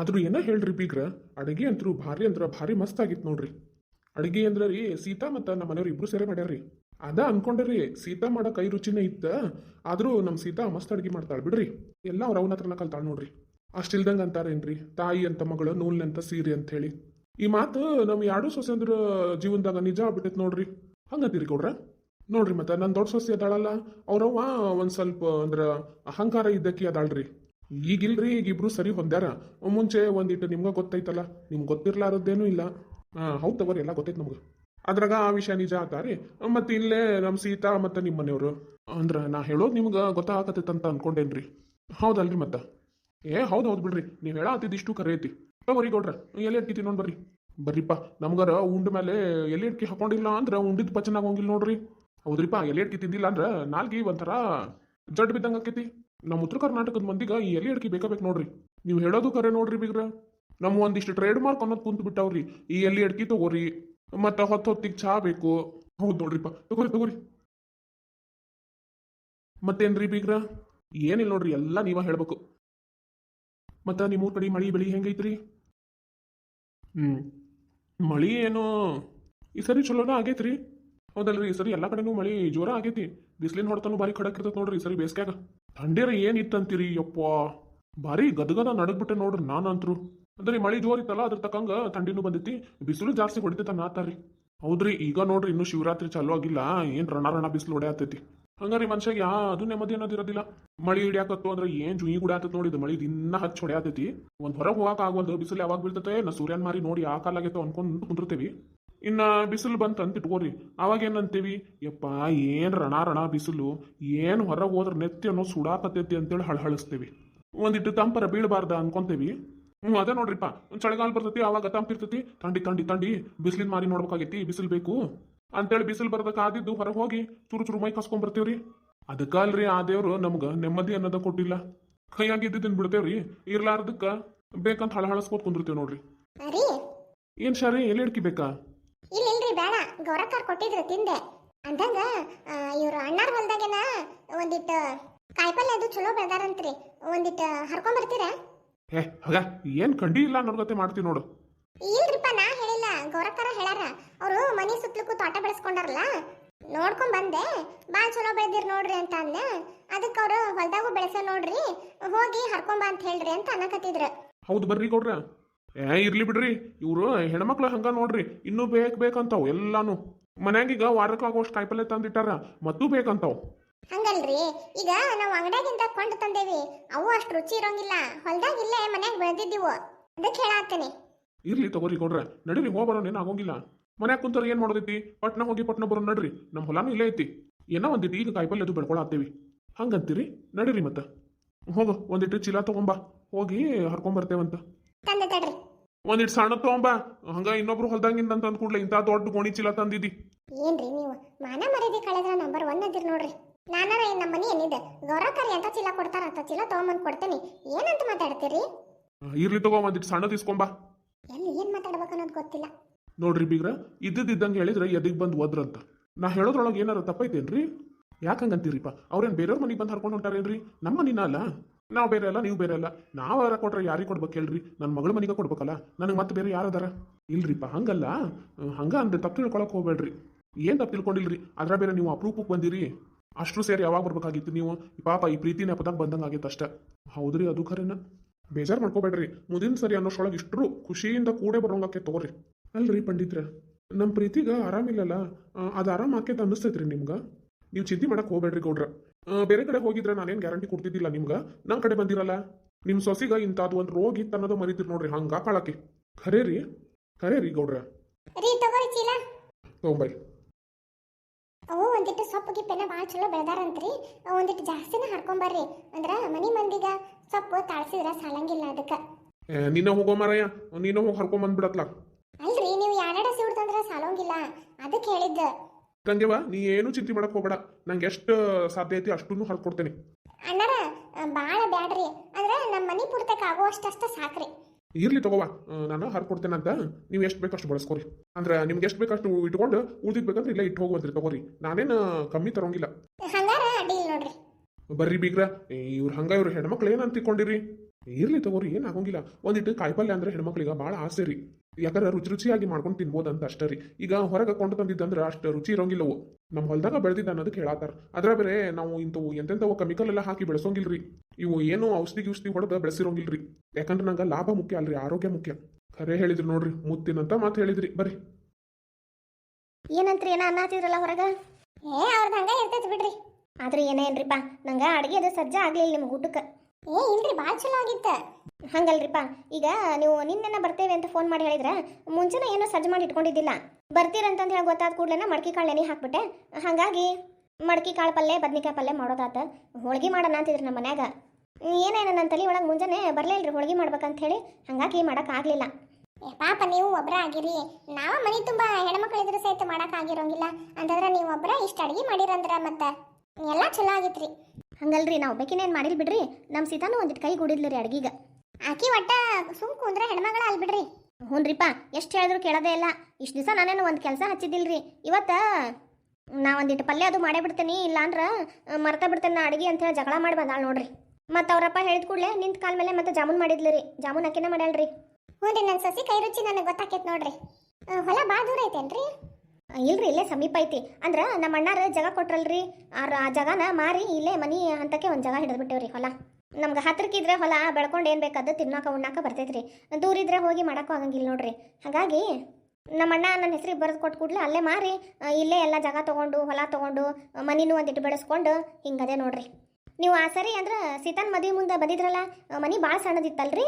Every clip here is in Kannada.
ಆದ್ರೂ ಏನ ಹೇಳ್ರಿ ಬೀಗ್ರ? ಅಡುಗೆ ಅಂತರೂ ಭಾರಿ ಅಂದ್ರೆ ಭಾರಿ ಮಸ್ತ್ ಆಗಿತ್ತು ನೋಡ್ರಿ. ಅಡುಗೆ ಅಂದ್ರೆ ರೀ ಸೀತಾ ಮತ್ತು ನಮ್ಮ ಮನೆಯವ್ರು ಇಬ್ರು ಸೇರೆ ಮಾಡ್ಯಾರ್ರಿ. ಅದ ಅನ್ಕೊಂಡ್ರಿ ಸೀತಾ ಮಾಡೋ ಕೈ ರುಚಿನೇ ಇತ್ತ, ಆದರೂ ನಮ್ಮ ಸೀತಾ ಮಸ್ತ್ ಅಡುಗೆ ಮಾಡ್ತಾಳೆ ಬಿಡ್ರಿ. ಎಲ್ಲ ಅವ್ರ ಅವನ ಹತ್ರನ ಕಲ್ತಾಳೆ ನೋಡ್ರಿ. ಅಷ್ಟಿಲ್ದಂಗೆ ಅಂತಾರೇನ್ರಿ? ತಾಯಿ ಅಂತ ಮಗಳು ನೂಲ್ನಂತ ಸೀರೆ ಅಂತ ಹೇಳಿ. ಈ ಮಾತು ನಮ್ಮ ಎರಡು ಸೊಸೆ ಅಂದ್ರೆ ಜೀವನದಾಗ ನಿಜ ಆಗ್ಬಿಟ್ಟೈತೆ ನೋಡ್ರಿ. ಹಂಗಂತೀರಿ ಕೊಡ್ರ ನೋಡ್ರಿ ಮತ್ತೆ ನನ್ನ ದೊಡ್ಡ ಸೊಸೆ ಅದಾಳಲ್ಲ, ಅವ್ರವ್ವ ಒಂದು ಸ್ವಲ್ಪ ಅಂದ್ರೆ ಅಹಂಕಾರ ಇದ್ದಕ್ಕಿ ಅದಾಳ್ರಿ. ಈಗಿಲ್ರಿ, ಈಗ ಇಬ್ರು ಸರಿ ಹೊಂದ್ಯಾರ. ಮುಂಚೆ ಒಂದಿಟ್ಟು ನಿಮ್ಗ ಗೊತ್ತೈತಲ್ಲ, ನಿಮ್ಗೆ ಗೊತ್ತಿರ್ಲಾರದ್ದೇನೂ ಇಲ್ಲ. ಹೌದ್ ತಗೋರಿ, ಎಲ್ಲ ಗೊತ್ತೈತೆ ನಮ್ಗೆ. ಅದ್ರಾಗ ಆ ವಿಷಯ ನಿಜ ಆತಾರಿ. ಮತ್ತೆ ಇಲ್ಲೇ ನಮ್ಮ ಸೀತಾ ಮತ್ತೆ ನಿಮ್ಮ ಮನೆಯವರು. ಅಂದ್ರೆ ನಾ ಹೇಳೋದು ನಿಮ್ಗೆ ಗೊತ್ತಾಗತ್ತೈತೆ ಅಂತ ಅನ್ಕೊಂಡೇನ್ರಿ. ಹೌದಲ್ರಿ ಮತ್ತೆ? ಏ, ಹೌದು ಹೌದು ಬಿಡ್ರಿ. ನೀವು ಇಷ್ಟು ಕರೆ ಐತಿ. ತಗೋರಿ ಗೌಡ್ರ ಎಲೆ ಇಟ್ಕಿ ತಿನ್ನೋಣ ಬರ್ರಿ. ಬರ್ರಿಪ್ಪ, ನಮ್ಗಾರ ಉಂಡ ಮೇಲೆ ಎಲೆ ಇಟ್ಕಿ ಹಾಕೊಂಡಿಲ್ಲ ಅಂದ್ರೆ ಉಂಡಿದ ಪಚನ ಆಗೋಂಗಿಲ್ಲ ನೋಡ್ರಿ. ಹೌದ್ರಿಪ್ಪ ಎಲೆ ಇಟ್ಕಿ ತಿಂದಿಲ್ಲ ಅಂದ್ರೆ ನಾಲ್ಗಿ ಒಂಥರ ಜಡ್ ಬಿದ್ದಂಗೆ ಆಕೈತಿ. ನಮ್ಮ ಉತ್ತರ ಕರ್ನಾಟಕದ ಮಂದಿಗ ಈ ಎಲೆ ಅಡಿಕೆ ಬೇಕಾಬೇಕು ನೋಡ್ರಿ. ನೀವು ಹೇಳೋದು ಕರೆ ನೋಡ್ರಿ ಬಿಗ್ರ. ನಮ್ಮ ಒಂದಿಷ್ಟು ಟ್ರೇಡ್ ಮಾರ್ಕ್ ಅನ್ನೋದು ಕುಂತು ಬಿಟ್ಟಾವ್ರಿ. ಈ ಎಲ್ಲಿ ಅಡಿಕೆ ತಗೋರಿ. ಮತ್ತೆ ಹೊತ್ತು ಹೊತ್ತಿಗೆ ಚಹಾ ಬೇಕು. ಹೌದು ನೋಡ್ರಿಪ್ಪ. ತಗೋರಿ ತಗೋರಿ. ಮತ್ತೇನ್ರಿ ಬೀಗ್ರ? ಏನಿಲ್ಲ ನೋಡ್ರಿ, ಎಲ್ಲ ನೀವ ಹೇಳ್ಬೇಕು. ಮತ್ತ ನಿಮ್ಮೂರ್ ಕಡೆ ಮಳಿ ಬೆಳಿ ಹೆಂಗೈತ್ರಿ? ಹ್ಮ್. ಮಳಿ ಏನು ಈ ಸರಿ ಚಲೋನ ಆಗೈತ್ರಿ? ಹೌದಲ್ರಿ, ಈ ಸರಿ ಎಲ್ಲಾ ಕಡೆನೂ ಮಳಿ ಜೋರ ಆಗೈತಿ. ಬಿಸಿಲಿನ ಹೊಡೆತನು ಬಾರಿ ಖಡಕ್ ಇರ್ತೈತೆ ನೋಡ್ರಿ, ಈ ಸರಿ ಬೇಸ್ಗ್ಯಾಗ. ಥಂಡೇರ ಏನಿತ್ತಂತೀರಿ ಯಪ್ಪ? ಭಾರಿ ಗದಗದ ನಡಗ್ಬಿಟ್ಟೆ ನೋಡ್ರಿ ನಾನಂತ್ರು. ಅಂದ್ರೆ ಮಳಿ ಜೋರಿತ್ತಲ್ಲ, ಅದ್ರ ತಕ್ಕಂಗ ತಂಡಿನೂ ಬಂದೈತಿ ಬಿಸಿಲು ಜಾಸ್ತಿ ಹೊಡಿತೈತ ನಾತಾರಿ ಹೌದ್ರಿ, ಈಗ ನೋಡ್ರಿ ಇನ್ನು ಶಿವರಾತ್ರಿ ಚಾಲೂ ಆಗಿಲ್ಲ. ಏನ್ ರಣ ರಣ ಬಿಸಿಲು ಹೊಡೆಯತೈತಿ. ಹಂಗಾರಿ ಯಾ ಅದು ನೆಮ್ಮದಿ ಅನ್ನೋದು ಇರೋದಿಲ್ಲ ಮಳಿ ಹಿಡಿಯಾಕತ್ತು ಅಂದ್ರೆ ಏನ್ ಜುಯಿ ಗುಡಿ ಆತತ್ ನೋಡಿ ಇದು ಮಳಿ ದಿನ ಹಚ್ಚಿ ಹೊಡೆಯತೈತಿ. ಒಂದ್ ಹೊರಗೆ ಹೋಗಾಕ ಆಗೋದು ಬಿಸಿಲು ಯಾವಾಗ ಬೀಳ್ತೈತೆ ನಾ ಸೂರ್ಯನ್ ಮಾರಿ ನೋಡಿ ಆ ಕಾಲಾಗೈತೆ ಅನ್ಕೊಂಡು ಕುಂದಿರ್ತೇವಿ ಇನ್ನ ಬಿಸಿಲು ಬಂತ ಅಂತ ಇಟ್ಕೋರಿ ಅವಾಗ ಏನಂತೀವಿ? ಯಪ್ಪ ಏನು ರಣ ರಣ ಬಿಸಿಲು? ಏನು ಹೊರಗೆ ಹೋದ್ರೆ ನೆತ್ತಿ ಅನ್ನೋ ಸುಡಾಕತ್ತೈತಿ ಅಂತೇಳಿ ಹಳಹಳಿಸ್ತೀವಿ. ಒಂದಿಟ್ಟು ತಂಪರ ಬೀಳಬಾರ್ದ ಅನ್ಕೊಂತೇವಿ. ಹ್ಞೂ ಅದೇ ನೋಡ್ರಿಪ್ಪ. ಒಂದು ಚಳಿಗಾಲ ಬರ್ತೈತಿ ಅವಾಗ ತಂಪಿರ್ತೈತಿ ತಂಡಿ ತಂಡಿ ತಂಡಿ ಬಿಸಿಲಿನ ಮಾರಿ ನೋಡ್ಬೇಕಾಗೈತಿ ಬಿಸಿಲು ಬೇಕು ಅಂತೇಳಿ ಬಿಸಿಲು ಬರ್ದಕ್ಕ ಆದಿದ್ದು ಹೊರಗೆ ಹೋಗಿ ಚುರು ಚುರು ಮೈ ಕಸ್ಕೊಂಡ್ ಬರ್ತೀವ್ರಿ. ಅದಕ್ಕಲ್ರಿ ಆ ದೇವ್ರು ನಮ್ಗೆ ನೆಮ್ಮದಿ ಅನ್ನೋದ ಕೊಟ್ಟಿಲ್ಲ. ಕೈಯಾಗಿ ಇದ್ದಿದ್ದನ್ ಬಿಡ್ತೇವ್ರಿ. ಇರ್ಲಾರ್ದಕ್ಕ ಬೇಕಂತ ಹಳಹಳಸ್ಕೊತ್ ಕುಂದಿರ್ತೀವಿ ನೋಡ್ರಿ. ಏನು ಏನ್ ಶಾರಿ ಎಲ್ಲಿ ಹಿಡ್ಕಿಬೇಕಾ ಇಲ್ಲ ಇಲ್ರಿ ಬೇಡ. ಗೌರಕ್ಕರ್ ಕೊಟ್ಟಿದ್ರು ತಿಂದೆ. ಅಂದಂಗ ಇವ್ರ ಅಣ್ಣಾರ್ ಹೊಲ್ದಾಗೆನ ಒಂದಿಟ್ಟು ಕಾಯಿಪಲ್ಲೆ ಅದು ಚಲೋ ಬೆಳ್ದಾರಂತ್ರಿ. ಒಂದಿಟ್ಟು ಹರ್ಕೊಂಡ್ ಬರ್ತೀರಾ? ಏ ಹಗ. ಏನ್ ಕಂಡಿ ಇಲ್ಲ ನೋಡ್ಗತೆ ಮಾಡ್ತೀವಿ ನೋಡು. ಇಲ್ರಿಪ್ಪ ನಾ ಹೇಳಿಲ್ಲ. ಗೌರಕ್ಕಾರ ಹೇಳಾರ. ಅವರು ಮನಿ ಸುತ್ತಲಕ್ಕೂ ತೋಟ ಬೆಳೆಸ್ಕೊಂಡಾರಲ್ಲ. ನೋಡ್ಕೊಂಡ್ ಬಂದೆ. ಬಾ ಚಲೋ ಬೆಳ್ದಿರ್ ನೋಡ್ರಿ ಅಂತ ಅಂದೆ. ಅದಕ್ಕೆ ಅವರು ಹೊಲ್ದಾಗೂ ಬೆಳೆಸ ನೋಡ್ರಿ. ಹೋಗಿ ಹರ್ಕೊಂಬ ಅಂತ ಹೇಳ್ರಿ ಅಂತ ಅನ್ನಕತ್ತಿದ್ರು. ಹೌದು ಬರ್ರಿ ಗೌಡ್ರ. ಏ ಇರ್ಲಿ ಬಿಡ್ರಿ. ಇವರು ಹೆಣ್ಮಕ್ಳು ಹಂಗ ನೋಡ್ರಿ. ಇನ್ನೂ ಬೇಕ್ ಬೇಕಂತಾವ್ ಎಲ್ಲಾನು. ಮನ್ಯಾಗೀಗ ವಾರಕ್ಕಾಗೋಷ್ಟು ಕಾಯಿಪಲ್ಲೆ ತಂದಿಟ್ಟಾರ. ಮತ್ತೂ ಬೇಕಂತಾವ್. ಹಂಗಲ್ರಿ. ಈಗ ನಾವು ಅಂಗಡಿಯಾಗಿಂದ ಕೊಂಡು ತಂದೇವಿ. ಅವು ಅಷ್ಟು ರುಚಿ ಇರೋಂಗಿಲ್ಲ. ಹೊಲ್ದಾಗ ಇಲ್ಲೇ ಮನ್ಯಾಗ ಬೆಳೆದಿದ್ದೀವು. ಅದಕ್ಕೆ ಹೇಳಾತ್ತೇನೆ ಇರ್ಲಿ ತಗೋರಿ ಕೊಡ್ರಿ ನಡೀರಿ ಹೋಗ್ಬರೋಣ ಏನು ಆಗೋಂಗಿಲ್ಲ. ಮನ್ಯಾಗ ಕುಂತಾರ ಏನ್ ಮಾಡೋದೈತಿ? ಪಟ್ನ ಹೋಗಿ ಪಟ್ನ ಬರೋ ನಡ್ರಿ. ನಮ್ಮ ಹೊಲಾನು ಇಲ್ಲೇ ಐತಿ. ಏನೋ ಒಂದಿತಿ ಈಗ ಕಾಯಿಪಲ್ಲೆ ಅದು ಬೆಳ್ಕೊಳತ್ತೇವಿ. ಹಂಗಂತೀರಿ? ನಡೀರಿ ಮತ್ತ. ಹೋಗು ಒಂದಿಟ್ಟು ಚೀಲ ತಗೊಂಬಾ. ಹೋಗಿ ಹರ್ಕೊಂಬರ್ತೇವಂತ. ತಂದೆ ತಡ್ರಿ. ಒಂದಿಟ್ ಸಣ್ಣ ತಗೊಂಬಾ. ಹಂಗ ಇನ್ನೊಬ್ರು ಹೊಲ್ದಂಗಿಂದ ಅಂತ ಅಂದ್ಕೊಂಡ್ಲ ಇಂತ ದೊಡ್ಡ ಗೋಣಿ ಚೀಲ ತಂದಿದ್ದಿ ಏನ್ರಿ ನೀವು? ಮಾನ ಮರ್ಯಾದೆ ಕಳೆದ್ರ ನಂಬರ್ ಒನ್ ಅದಿರ್ ನೋಡ್ರಿ. ನಾನಾರ ಏನ್ ನಮ್ಮನಿ ಏನಿದೆ? ಗೌರವಕರಿ ಅಂತ ಚೀಲ ಕೊಡ್ತಾರ ಅಂತ ಚೀಲ ತಗೊಂಬಂದ್ ಕೊಡ್ತೇನೆ. ಏನಂತ ಮಾತಾಡ್ತೀರಿ? ಇರ್ಲಿ ತಗೋ ಒಂದಿಟ್ ಸಣ್ಣ ಇಸ್ಕೊಂಬಾ ಎಲ್ಲಿ ಏನ್ ಮಾತಾಡ್ಬೇಕು ಅನ್ನೋದು ಗೊತ್ತಿಲ್ಲ. ನೋಡ್ರಿ ಬೀಗ್ರ ಇದ್ದಿದ್ದಂಗೆ ಹೇಳಿದ್ರೆ ಎದಿಗ್ ಬಂದು ಓದ್ರಂತ ನಾ ಹೇಳೋದ್ರೊಳಗೆ ಏನಾರ ತಪ್ಪೈತೇನ್ರಿ? ಯಾಕಂಗಂತೀರಿಪ್ಪ ಅವ್ರೇನ್ ಬೇರೆಯವ್ರ ಮನೆಗೆ ಬಂದು ಹರ್ಕೊಂಡು ಹೊಂಟಾರೇನ್ರಿ? ನಮ್ಮ ಮನಿನ ಅಲ್ಲ? ನಾವು ಬೇರೆ ಅಲ್ಲ, ನೀವು ಬೇರೆ ಅಲ್ಲ. ನಾವು ಅದರ ಕೊಟ್ರೆ ಯಾರಿಗೆ ಕೊಡ್ಬೇಕು ಹೇಳ್ರಿ? ನನ್ನ ಮಗಳ ಮನೆಗೆ ಕೊಡ್ಬೇಕಲ್ಲ. ನನಗೆ ಮತ್ತೆ ಬೇರೆ ಯಾರು ಅದಾರ? ಇಲ್ರಿಪ್ಪ, ಹಂಗಲ್ಲ. ಹಂಗ ಅಂದ್ರೆ ತಪ್ಪು ತಿಳ್ಕೊಳಕ್ ಹೋಗ್ಬೇಡ್ರಿ. ಏನ್ ತಪ್ಪು ತಿಳ್ಕೊಂಡಿಲ್ರಿ? ಅದರ ಬೇರೆ ನೀವು ಅಪರೂಪಕ್ಕೆ ಬಂದಿರಿ. ಅಷ್ಟು ಸೇರಿ ಯಾವಾಗ ಬರ್ಬೇಕಾಗಿತ್ತು ನೀವು? ಪಾಪ ಈ ಪ್ರೀತಿ ನೆಪದಾಗ ಬಂದಂಗೆ ಆಗೈತೆ ಅಷ್ಟ. ಹೌದ್ರಿ, ಅದು ಖರೇನ? ಬೇಜಾರು ಮಾಡ್ಕೋಬೇಡ್ರಿ. ಮುಂದಿನ ಸರಿ ಅನ್ನೋಷ್ಟೊಳಗೆ ಇಷ್ಟರು ಖುಷಿಯಿಂದ ಕೂಡೆ ಬರೋಂಗಕ್ಕೆ ತಗೋರಿ. ಅಲ್ರಿ ಪಂಡಿತ್ರ ನಮ್ಮ ಪ್ರೀತಿಗೆ ಆರಾಮಿಲ್ಲಲ್ಲ? ಅದು ಆರಾಮ ಆಕೈತೆ ಅನ್ನಿಸ್ತೈತ್ರಿ ನಿಮ್ಗೆ? ನೀವು ಚಿಂತೆ ಮಾಡಕ್ಕೆ ಹೋಗ್ಬೇಡ್ರಿ ಗೌಡ್ರ. ಬೇರೆ ಕಡೆ ಹೋಗಿದ್ರೆ ನಾನೇನು ಗ್ಯಾರಂಟಿ ಕೊಡ್ತಿದ್ದಿಲ್ಲ ನಿಮ್ಗೆ? ನನ್ನ ಕಡೆ ಬಂದಿರಲ್ಲ. ನಿಮ್ಮ ಸೊಸಿಗ ಇಂಥದ್ದು ಒಂದು ರೋಗ ಇತ್ತು ಅನ್ನೋದು ಮರಿತಿರ್ ನೋಡ್ರಿ ಹಂಗ ಕಾಳಕ್ಕೆ ಖರೇ ರೀ ಖರೇ ರೀ ಗೌಡ್ರ ತೊಗೊಂಬೈ ಅವು ಒಂದಿಟ್ಟು ಸೊಪ್ಪು ಗಿಪ್ಪೆನ ಭಾಳ ಚಲೋ ಬೆಳೆದಾರಂತ್ರಿ. ಒಂದಿಟ್ಟು ಜಾಸ್ತಿನ ಹರ್ಕೊಂಬರ್ರಿ. ಅಂದ್ರ ಮನಿ ಮಂದಿಗ ಸೊಪ್ಪು ತಾಳ್ಸಿದ್ರ ಸಾಲಂಗಿಲ್ಲ ಅದಕ್ಕ. ನಿನ್ನ ಹೋಗೋ ಮಾರಾಯ. ನೀನ ಹೋಗಿ ಹರ್ಕೊಂಬಂದ್ಬಿಡತ್ಲ. ಅಲ್ರಿ ನೀವು ಎರಡೆರಡು ಸಿಡ್ತಂದ್ರ ತಂದ್ರ ಸಾಲಂಗಿಲ್ಲ. ಅದಕ್ಕೆ ಹೇಳಿದ್ದ. ಗಂಗೆವ ನೀ ಏನು ಚಿಂತೆ ಮಾಡಕ್ ಹೋಗಬೇಡ. ನಂಗೆ ಎಷ್ಟು ಸಾಧ್ಯ ಐತಿ ಅಷ್ಟನ್ನು ಹರ್ಕೊಡ್ತೇನೆ ಅಣ್ಣರ ಬಾಳ ಬ್ಯಾಡ್ರಿ. ಅಂದ್ರೆ ನಮ್ಮ ಮನಿ ಪೂರ್ತಕ್ಕೆ ಆಗುವಷ್ಟಷ್ಟ ಸಾಕ್ರಿ. ಇರ್ಲಿ ತಗೋವಾ ನಾನು ಹರ್ಕೊಡ್ತೇನೆ ಅಂತ. ನೀವು ಎಷ್ಟು ಬೇಕಷ್ಟು ಬಳಸ್ಕೊರಿ. ಅಂದ್ರೆ ನಿಮ್ಗೆ ಎಷ್ಟು ಬೇಕಷ್ಟು ಇಟ್ಕೊಂಡು ಉಳ್ದಿದ್ ಬೇಕಂದ್ರೆ ಇಲ್ಲ ಇಟ್ಟು ಹೋಗುವಂತ್ರಿ ತಗೋರಿ. ನಾನೇನು ಕಮ್ಮಿ ತರೋಂಗಿಲ್ಲ. ಹಂಗಾರ ಅಡ್ಡಿಲ್ಲ ನೋಡ್ರಿ. ಬರ್ರಿ ಬೀಗ್ರ. ಇವ್ರು ಹಂಗ ಇವ್ರು ಹೆಣ್ಮಕ್ಳು ಏನಂತ ತಿಕ್ಕೊಂಡಿರಿ ಇರ್ಲಿ ತಗೋರಿ ಏನು ಆಗೋಂಗಿಲ್ಲ. ಒಂದಿಟ್ಟು ಕಾಯಿಪಲ್ಯ ಅಂದ್ರೆ ಹೆಣ್ಮಕ್ಳಿಗೆ ಭಾಳ ಆಸೆ ರೀ. ಯಾಕಂದ್ರೆ ರುಚಿ ರುಚಿಯಾಗಿ ಮಾಡ್ಕೊಂಡು ತಿನ್ಬೋದು ಅಂತ ಅಷ್ಟೇ ರೀ. ಈಗ ಹೊರಗೆ ಕೊಂಡು ತಂದಿದ್ದಂದ್ರೆ ಅಷ್ಟು ರುಚಿ ಇರೋಂಗಿಲ್ಲವು ನಮ್ಮ ಹೊಲದಾಗ ಬೆಳೆದಿದ್ದ ಅನ್ನೋದಕ್ಕೆ ಹೇಳತ್ತಾರ. ಅದ್ರ ಬೇರೆ ನಾವು ಇಂಥವು ಎಂತೆಂಥವು ಕೆಮಿಕಲ್ ಎಲ್ಲ ಹಾಕಿ ಬೆಳೆಸೋಂಗಿಲ್ರಿ ಇವು ಏನು ಔಷಧಿ ಗಿಷ್ಧಿ ಹೊಡೆದು ಬೆಳೆಸಿರೋಂಗಿಲ್ರಿ ಯಾಕಂದ್ರೆ ನಂಗೆ ಲಾಭ ಮುಖ್ಯ ಅಲ್ರಿ, ಆರೋಗ್ಯ ಮುಖ್ಯ. ಖರೆ ಹೇಳಿದ್ರಿ ನೋಡ್ರಿ, ಮುತ್ತಿನಂತ ಮಾತು ಹೇಳಿದ್ರಿ. ಬರ್ರಿ. ಏನಂತ್ರಿ ಏನ ಅನ್ನಾತಿದ್ರಲ್ಲ ಹೊರಗ? ಏ ಅವ್ರದ್ದು ಹಂಗ ಇರ್ತೈತಿ ಬಿಡ್ರಿ. ಆದ್ರೆ ಏನೇನ್ರಿಪ್ಪ ನಂಗೆ ಅಡಿಗೆ ಅದು ಸಜ್ಜ ಆಗ್ಲಿಲ್ಲ ನಿಮ್ಗೆ ಊಟಕ್ಕೆ. ಏ, ಇಲ್ರಿ ಭಾಳ ಚಲೋ ಆಗಿತ್ತ. ಹಂಗಲ್ರಿಪ್ಪ. ಈಗ ನೀವು ನಿನ್ನೆನ ಬರ್ತೇವೆ ಅಂತ ಫೋನ್ ಮಾಡಿ ಹೇಳಿದ್ರೆ ಮುಂಚೆನ ಏನೋ ಸಜ್ಜು ಮಾಡಿ ಇಟ್ಕೊಂಡಿದ್ದಿಲ್ಲ. ಬರ್ತೀರಂತಂದು ಹೇಳಿ ಗೊತ್ತಾದ ಕೂಡಲೇ ಮಡ್ಕಿ ಕಾಳು ನೆನೆ ಹಾಕ್ಬಿಟ್ಟೆ. ಹಾಗಾಗಿ ಮಡ್ಕಿ ಕಾಳು ಪಲ್ಯ ಬದ್ನಿಕಾಯಿ ಪಲ್ಯ ಮಾಡೋದಾತ. ಹೋಳಿಗೆ ಮಾಡೋಣ ಅಂತಿದ್ರು ನಮ್ಮ ಮನ್ಯಾಗ. ಏನೇನು ನನ್ನ ತಲೆ ಒಳಗೆ ಮುಂಜಾನೆ ಬರಲಿಲ್ಲ ರೀ ಹೋಳಿಗೆ ಮಾಡ್ಬೇಕಂತ ಹೇಳಿ. ಹಾಗಾಗಿ ಮಾಡೋಕ್ಕಾಗಲಿಲ್ಲ ಏ ಪಾಪ ನೀವು ಒಬ್ಬರ ಆಗಿರಿ. ಮನೆ ತುಂಬ ಹೆಣ್ಮಕ್ಳು ಇದ್ರೆ ಸಹಿತ ಮಾಡೋಕ್ಕಾಗಿರೋಂಗಿಲ್ಲ ಆಗಿರೋಂಗಿಲ್ಲ. ಅಂತಂದ್ರೆ ನೀವು ಒಬ್ರ ಇಷ್ಟು ಅಡುಗೆ ಮಾಡಿರಂದ್ರೆ ಮತ್ತೆ ಎಲ್ಲ ಚಲೋ ಆಗಿತ್ರಿ. ಹಂಗಲ್ರಿ ನಾವು ಬೇಕಿನೇನು ಮಾಡಿಲ್ಲ ಬಿಡ್ರಿ. ನಮ್ಮ ಸೀತಾನು ಒಂದಿಟ್ಟು ಕೈ ಗುಡಿದ್ಲಿ ರೀ ಅಡ್ಗಿಗೆ. ಆಕಿ ಒಟ್ಟ ಸುಮ್ ಕುಂದ್ರೆ ಹೆಣ್ಮಗಳ ಅಲ್ ಬಿಡ್ರಿ. ಹ್ಞೂನ್ರಿಪ್ಪ ಎಷ್ಟು ಹೇಳಿದ್ರು ಕೇಳೋದೇ ಇಲ್ಲ. ಇಷ್ಟು ದಿವಸ ನಾನೇನು ಒಂದು ಕೆಲಸ ಹಚ್ಚಿದ್ದಿಲ್ರಿ. ಇವತ್ತು ನಾ ಒಂದಿಟ್ಟು ಪಲ್ಯ ಅದು ಮಾಡೇ ಬಿಡ್ತೇನೆ ಇಲ್ಲ ಅಂದ್ರೆ ಮರ್ತಾ ಬಿಡ್ತೇನೆ ನಾ ಅಡುಗೆ ಅಂತೇಳಿ ಜಗಳ ಮಾಡಿ ಬಂದಾಳ ನೋಡ್ರಿ. ಮತ್ತು ಅವರಪ್ಪ ಹೇಳಿದ ಕೂಡಲೇ ನಿಂತ ಕಾಲ ಮೇಲೆ ಮತ್ತೆ ಜಾಮೂನ್ ಮಾಡಿದ್ಲು ರೀ. ಜಾಮೂನ್ ಅಕ್ಕಿನ ಮಾಡ್ಯಾಳ್ರಿ. ಹ್ಞೂ ರೀ ನನ್ನ ಸಸಿ ಕೈ ರುಚಿ ನನಗೆ ಗೊತ್ತಾಕೈತೆ ನೋಡ್ರಿ. ಹೊಲ ಭಾಳ ದೂರ ಐತೇನ್ರಿ? ಇಲ್ರಿ ಇಲ್ಲೇ ಸಮೀಪ ಐತಿ. ಅಂದ್ರೆ ನಮ್ಮ ಅಣ್ಣಾರು ಜಾಗ ಕೊಟ್ರಲ್ರಿ. ಆರ್ ಆ ಜಾಗನ ಮಾರಿ ಇಲ್ಲೇ ಮನಿ ಹಂತಕ್ಕೆ ಒಂದು ಜಾಗ ಹಿಡಿದ್ಬಿಟ್ಟೇವ್ರಿ ಹೊಲ. ನಮ್ಗೆ ಹತ್ರಕ್ಕಿದ್ರೆ ಹೊಲ ಬೆಳ್ಕೊಂಡು ಏನು ಬೇಕಾದ ತಿನ್ನೋಕೆ ಉಣ್ಣಾಕ ಬರ್ತೈತ್ರಿ. ದೂರ ಇದ್ರೆ ಹೋಗಿ ಮಾಡೋಕ್ಕೂ ಆಗಂಗಿಲ್ಲ ನೋಡ್ರಿ. ಹಾಗಾಗಿ ನಮ್ಮ ಅಣ್ಣ ನನ್ನ ಹೆಸರಿಗೆ ಬರೆದು ಕೊಟ್ಟು ಕೂಡಲೇ ಅಲ್ಲೇ ಮಾರಿ ಇಲ್ಲೇ ಎಲ್ಲ ಜಾಗ ತೊಗೊಂಡು, ಹೊಲ ತೊಗೊಂಡು ಮನಿನೂ ಒಂದಿಟ್ಟು ಬೆಳೆಸ್ಕೊಂಡು ಹಿಂಗದೆ ನೋಡ್ರಿ. ನೀವು ಆ ಸರಿ ಅಂದ್ರೆ ಸೀತಾನ್ ಮದುವೆ ಮುಂದೆ ಬಂದಿದ್ರಲ್ಲ ಮನೆ ಭಾಳ ಸಣ್ಣದಿತ್ತಲ್ರಿ?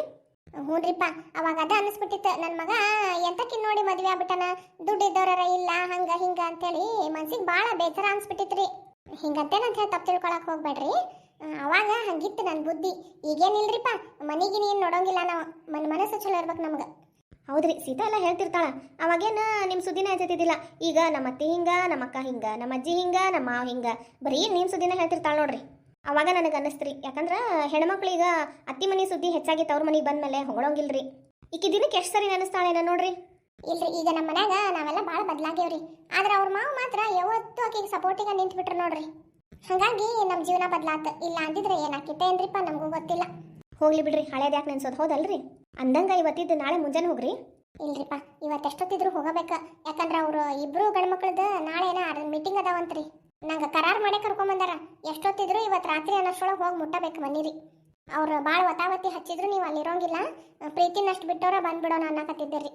ಹ್ಞೂನ್ರಿಪ್ಪ ಅವಾಗ ಅದ ಅನ್ನಿಸ್ಬಿಟ್ಟಿತ್ತು ನನ್ನ ಮಗ ಎಂತಕ್ಕಿನ್ ನೋಡಿ ಮದುವೆ ಆಗ್ಬಿಟ್ಟನ? ದುಡ್ಡು ಇದ್ದವ್ರ ಇಲ್ಲ, ಹಂಗ, ಹಿಂಗ ಅಂತೇಳಿ ಮನ್ಸಿಗೆ ಭಾಳ ಬೇಸರ ಅನ್ಸ್ಬಿಟ್ಟಿತ್ರಿ. ಹಿಂಗಂತೇನಂತ ಹೇಳಿ ತಪ್ಪು ತಿಳ್ಕೊಳಕ್ ಹೋಗ್ಬೇಡ್ರಿ. ಅವಾಗ ಹಂಗಿತ್ತು ನನ್ನ ಬುದ್ಧಿ. ಈಗೇನಿಲ್ರಿಪ್ಪ ಮನೆಗಿನ ಏನು ನೋಡೋಂಗಿಲ್ಲ ನಾವು. ಮನ್ ಮನಸ್ಸು ಚಲೋ ಇರ್ಬೇಕು ನಮ್ಗೆ. ಹೌದ್ರಿ, ಸೀತಾ ಎಲ್ಲ ಹೇಳ್ತಿರ್ತಾಳ. ಅವಾಗೇನ ನಿಮ್ಮ ಸುದ್ದಿನ ಹಚ್ಚತಿದ್ದಿಲ್ಲ ಈಗ ನಮ್ಮ ಅತ್ತಿ ಹಿಂಗ, ನಮ್ಮ ಅಕ್ಕ ಹಿಂಗ, ನಮ್ಮ ಅಜ್ಜಿ ಹಿಂಗ, ನಮ್ಮ ಮಾವ ಹಿಂಗ. ಬರೀ ನಿಮ್ಮ ಸುದ್ದಿನ ಹೇಳ್ತಿರ್ತಾಳ ನೋಡ್ರಿ. ಅವಾಗ ನನಗೆ ಅನ್ನಿಸ್ತ್ರಿ. ಯಾಕಂದ್ರೆ ಹೆಣ್ಮಕ್ಳೀಗ ಅತ್ತಿ ಮನೆ ಸುದ್ದಿ ಹೆಚ್ಚಾಗಿ ತವ್ರ ಮನೆಗೆ ಬಂದ್ಮೇಲೆ ಹೊಗಳೋಂಗಿಲ್ರಿ ಈಕಿ ದಿನಕ್ಕೆ ಎಷ್ಟು ಸರಿ ನೆನೆಸ್ತಾಳೇನ ನೋಡ್ರಿ? ಇಲ್ರಿ, ಈಗ ನಮ್ಮ ಮನ್ಯಾಗ ನಾವೆಲ್ಲ ಭಾಳ ಬದಲಾಗ್ಯವ್ರಿ. ಆದ್ರೆ ಅವ್ರ ಮಾವ ಮಾತ್ರ ಯಾವತ್ತೂ ಆಕೆಗೆ ಸಪೋರ್ಟಿಗೆ ನಿಂತು ಬಿಟ್ರು ನೋಡ್ರಿ. ಹಾಗಾಗಿ ನಮ್ಮ ಜೀವನ ಬದಲಾತ. ಇಲ್ಲ ಅಂದಿದ್ರೆ ಏನಾಕಿತ್ತೇನ್ರಿಪ್ಪ ನಮಗೂ ಗೊತ್ತಿಲ್ಲ. ಹೋಗ್ಲಿ ಬಿಡ್ರಿ ಹಳೇದು ಯಾಕೆ ನೆನ್ಸೋದು? ಹೌದಲ್ರಿ? ಅಂದಂಗ ಇವತ್ತಿದ್ದು ನಾಳೆ ಮುಂಜಾನೆ ಹೋಗ್ರಿ. ಇಲ್ರಿಪ್ಪ ಇವತ್ತು ಎಷ್ಟೊತ್ತಿದ್ರು ಹೋಗಬೇಕ. ಯಾಕಂದ್ರೆ ಅವರು ಇಬ್ರು ಗಂಡ್ಮಕ್ಳದ್ದು ನಾಳೆ ಏನೋ ಮೀಟಿಂಗ್ ಅದಾವಂತ್ರಿ. ನಂಗೆ ಕರಾರು ಮಾಡೇ ಕರ್ಕೊಂಬಂದಾರ. ಎಷ್ಟೊತ್ತಿದ್ರು ಇವತ್ತು ರಾತ್ರಿ ಅನ್ನೋಷ್ಟೊಳಗೆ ಹೋಗಿ ಮುಟ್ಟಬೇಕು ಮನೀರಿ. ಅವ್ರು ಭಾಳ ವತಾವತಿ ಹಚ್ಚಿದ್ರು ನೀವು ಅಲ್ಲಿರೋಂಗಿಲ್ಲ. ಪ್ರೀತಿನಷ್ಟು ಬಿಟ್ಟವ್ರ ಬಂದ್ಬಿಡೋಣ ಅನ್ನಕತ್ತಿದ್ದೀರಿ